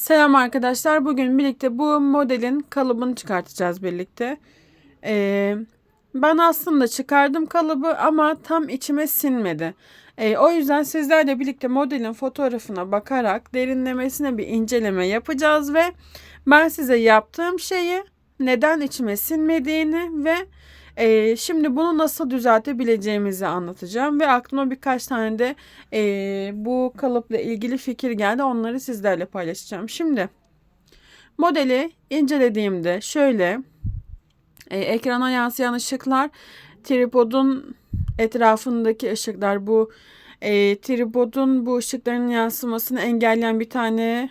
Selam arkadaşlar. Bugün birlikte bu modelin kalıbını çıkartacağız birlikte. Ee, ben aslında çıkardım kalıbı ama tam içime sinmedi. Ee, o yüzden sizlerle birlikte modelin fotoğrafına bakarak derinlemesine bir inceleme yapacağız ve ben size yaptığım şeyi neden içime sinmediğini ve e, şimdi bunu nasıl düzeltebileceğimizi anlatacağım ve aklıma birkaç tane de e, bu kalıpla ilgili fikir geldi. Onları sizlerle paylaşacağım. Şimdi modeli incelediğimde şöyle e, ekrana yansıyan ışıklar tripodun etrafındaki ışıklar bu e, tripodun bu ışıkların yansımasını engelleyen bir tane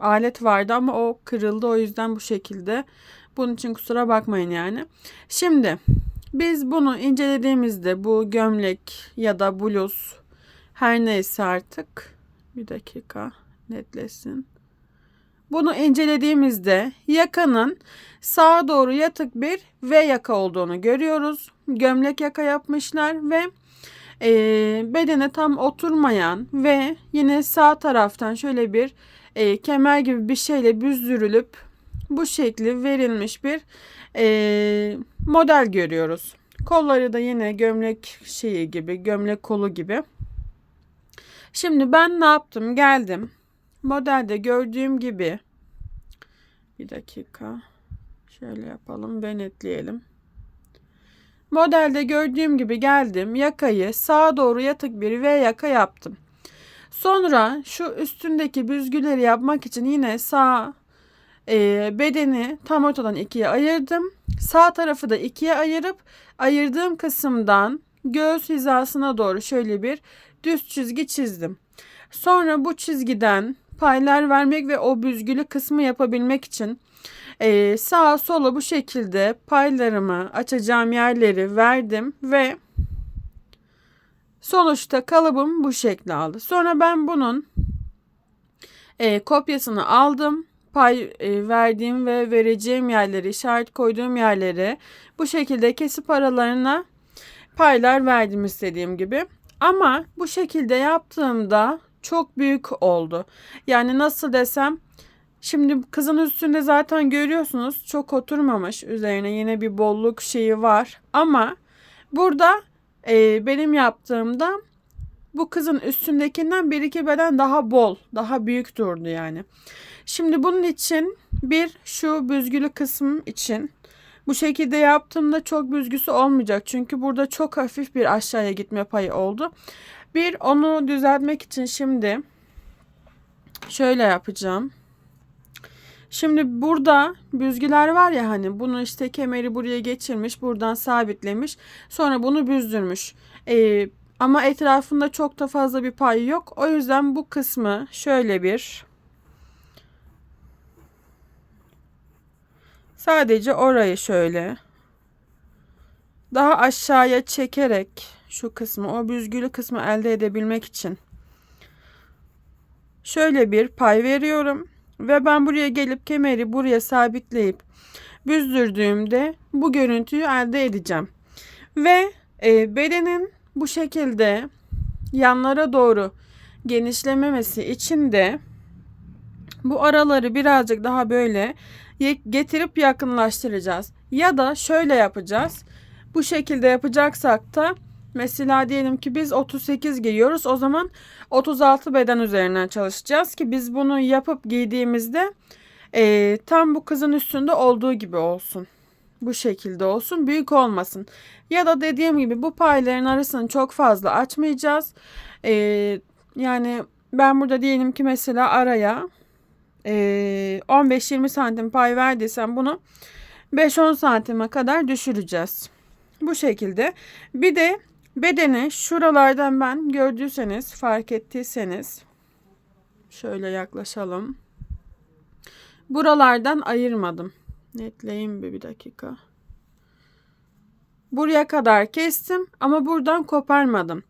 alet vardı ama o kırıldı o yüzden bu şekilde. Bunun için kusura bakmayın yani. Şimdi biz bunu incelediğimizde bu gömlek ya da bluz her neyse artık bir dakika netlesin. Bunu incelediğimizde yakanın sağa doğru yatık bir V yaka olduğunu görüyoruz. Gömlek yaka yapmışlar ve e, bedene tam oturmayan ve yine sağ taraftan şöyle bir e, kemer gibi bir şeyle büzdürülüp bu şekli verilmiş bir e, model görüyoruz. Kolları da yine gömlek şeyi gibi, gömlek kolu gibi. Şimdi ben ne yaptım? Geldim. Modelde gördüğüm gibi bir dakika. Şöyle yapalım ve netleyelim. Modelde gördüğüm gibi geldim. Yakayı sağa doğru yatık bir V yaka yaptım. Sonra şu üstündeki büzgüleri yapmak için yine sağ e, bedeni tam ortadan ikiye ayırdım. Sağ tarafı da ikiye ayırıp ayırdığım kısımdan göğüs hizasına doğru şöyle bir düz çizgi çizdim. Sonra bu çizgiden paylar vermek ve o büzgülü kısmı yapabilmek için e, sağa sola bu şekilde paylarımı açacağım yerleri verdim ve sonuçta kalıbım bu şekli aldı. Sonra ben bunun e, kopyasını aldım pay e, verdiğim ve vereceğim yerleri, işaret koyduğum yerleri bu şekilde kesip aralarına paylar verdim istediğim gibi. Ama bu şekilde yaptığımda çok büyük oldu. Yani nasıl desem Şimdi kızın üstünde zaten görüyorsunuz çok oturmamış. Üzerine yine bir bolluk şeyi var. Ama burada e, benim yaptığımda bu kızın üstündekinden bir iki beden daha bol, daha büyük durdu yani. Şimdi bunun için bir şu büzgülü kısım için bu şekilde yaptığımda çok büzgüsü olmayacak. Çünkü burada çok hafif bir aşağıya gitme payı oldu. Bir onu düzeltmek için şimdi şöyle yapacağım. Şimdi burada büzgüler var ya hani bunu işte kemeri buraya geçirmiş buradan sabitlemiş sonra bunu büzdürmüş. Ee, ama etrafında çok da fazla bir pay yok. O yüzden bu kısmı şöyle bir Sadece orayı şöyle daha aşağıya çekerek şu kısmı o büzgülü kısmı elde edebilmek için şöyle bir pay veriyorum ve ben buraya gelip kemeri buraya sabitleyip büzdürdüğümde bu görüntüyü elde edeceğim. Ve e, bedenin bu şekilde yanlara doğru genişlememesi için de bu araları birazcık daha böyle getirip yakınlaştıracağız. Ya da şöyle yapacağız. Bu şekilde yapacaksak da mesela diyelim ki biz 38 giyiyoruz. O zaman 36 beden üzerinden çalışacağız ki biz bunu yapıp giydiğimizde e, tam bu kızın üstünde olduğu gibi olsun. Bu şekilde olsun. Büyük olmasın. Ya da dediğim gibi bu payların arasını çok fazla açmayacağız. E, yani ben burada diyelim ki mesela araya 15-20 santim pay verdiysem bunu 5-10 santime kadar düşüreceğiz. Bu şekilde. Bir de bedeni şuralardan ben gördüyseniz fark ettiyseniz şöyle yaklaşalım. Buralardan ayırmadım. Netleyeyim bir, bir dakika. Buraya kadar kestim ama buradan koparmadım.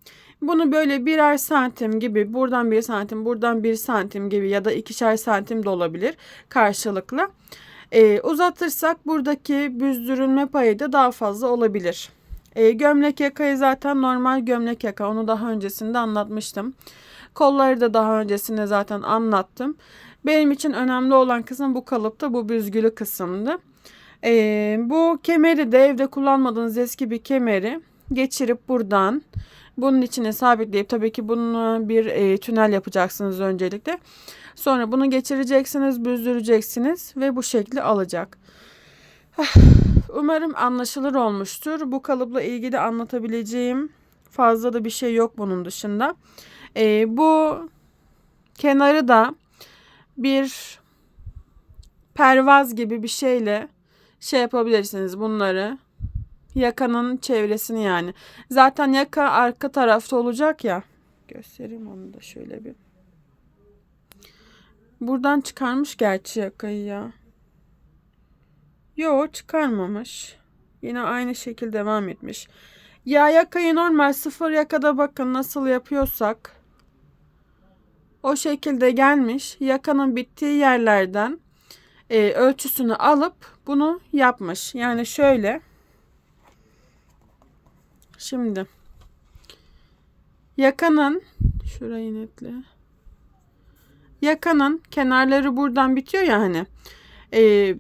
Bunu böyle birer santim gibi buradan bir santim buradan bir santim gibi ya da ikişer santim de olabilir karşılıklı. Ee, uzatırsak buradaki büzdürülme payı da daha fazla olabilir. Ee, gömlek yakayı zaten normal gömlek yaka onu daha öncesinde anlatmıştım. Kolları da daha öncesinde zaten anlattım. Benim için önemli olan kısım bu kalıpta bu büzgülü kısımdı. Ee, bu kemeri de evde kullanmadığınız eski bir kemeri geçirip buradan bunun içine sabitleyip tabii ki bunu bir e, tünel yapacaksınız öncelikle. Sonra bunu geçireceksiniz, büzdüreceksiniz ve bu şekli alacak. Ah, Umarım anlaşılır olmuştur. Bu kalıpla ilgili anlatabileceğim fazla da bir şey yok bunun dışında. Ee, bu kenarı da bir pervaz gibi bir şeyle şey yapabilirsiniz bunları. Yakanın çevresini yani. Zaten yaka arka tarafta olacak ya. Göstereyim onu da şöyle bir. Buradan çıkarmış gerçi yakayı ya. Yo çıkarmamış. Yine aynı şekilde devam etmiş. Ya yakayı normal sıfır yakada bakın nasıl yapıyorsak o şekilde gelmiş. Yakanın bittiği yerlerden e, ölçüsünü alıp bunu yapmış. Yani şöyle. Şimdi yakanın şurayı netle. Yakanın kenarları buradan bitiyor ya hani. E,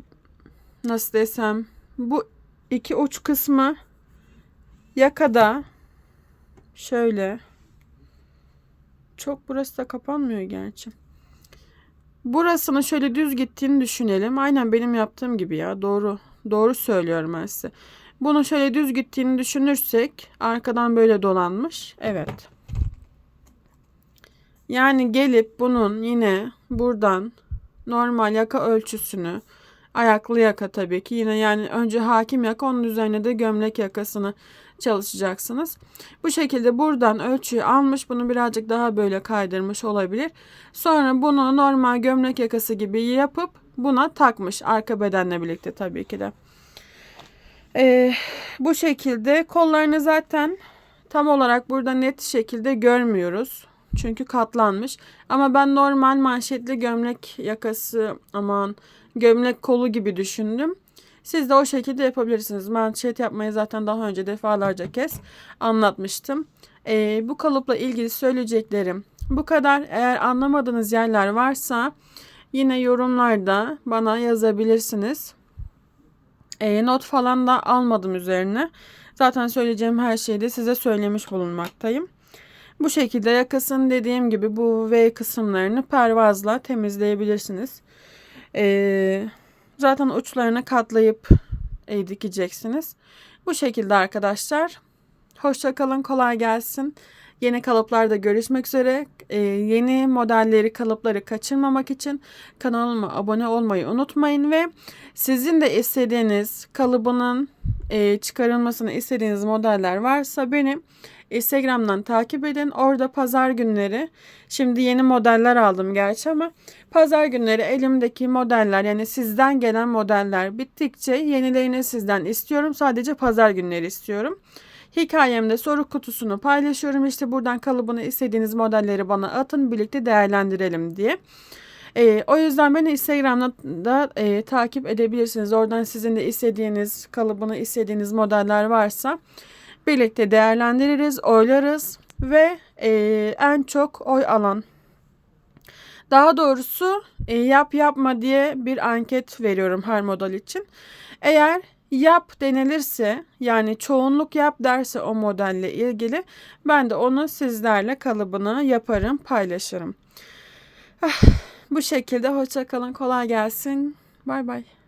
nasıl desem bu iki uç kısmı yakada şöyle çok burası da kapanmıyor gerçi. Burasını şöyle düz gittiğini düşünelim. Aynen benim yaptığım gibi ya. Doğru. Doğru söylüyorum ben size. Bunu şöyle düz gittiğini düşünürsek arkadan böyle dolanmış. Evet. Yani gelip bunun yine buradan normal yaka ölçüsünü ayaklı yaka tabii ki yine yani önce hakim yaka onun üzerine de gömlek yakasını çalışacaksınız. Bu şekilde buradan ölçüyü almış bunu birazcık daha böyle kaydırmış olabilir. Sonra bunu normal gömlek yakası gibi yapıp buna takmış arka bedenle birlikte tabii ki de. Ee, bu şekilde kollarını zaten tam olarak burada net şekilde görmüyoruz. Çünkü katlanmış. Ama ben normal manşetli gömlek yakası aman gömlek kolu gibi düşündüm. Siz de o şekilde yapabilirsiniz. Manşet yapmayı zaten daha önce defalarca kez anlatmıştım. Ee, bu kalıpla ilgili söyleyeceklerim bu kadar. Eğer anlamadığınız yerler varsa yine yorumlarda bana yazabilirsiniz. Ee, not falan da almadım üzerine. Zaten söyleyeceğim her şeyi de size söylemiş bulunmaktayım. Bu şekilde yakasını dediğim gibi bu V kısımlarını pervazla temizleyebilirsiniz. Ee, zaten uçlarını katlayıp e, dikeceksiniz. Bu şekilde arkadaşlar. Hoşça kalın, kolay gelsin. Yeni kalıplarda görüşmek üzere. Ee, yeni modelleri, kalıpları kaçırmamak için kanalıma abone olmayı unutmayın ve sizin de istediğiniz kalıbının e, çıkarılmasını istediğiniz modeller varsa benim Instagram'dan takip edin. Orada pazar günleri şimdi yeni modeller aldım gerçi ama pazar günleri elimdeki modeller yani sizden gelen modeller bittikçe yenilerini sizden istiyorum. Sadece pazar günleri istiyorum. Hikayemde soru kutusunu paylaşıyorum. İşte buradan kalıbını istediğiniz modelleri bana atın birlikte değerlendirelim diye. E, o yüzden beni Instagram'da da e, takip edebilirsiniz. Oradan sizin de istediğiniz kalıbını istediğiniz modeller varsa birlikte değerlendiririz, oylarız ve e, en çok oy alan daha doğrusu e, yap yapma diye bir anket veriyorum her model için. Eğer yap denilirse yani çoğunluk yap derse o modelle ilgili ben de onu sizlerle kalıbını yaparım paylaşırım. Ah, bu şekilde hoşça kalın kolay gelsin. Bay bay.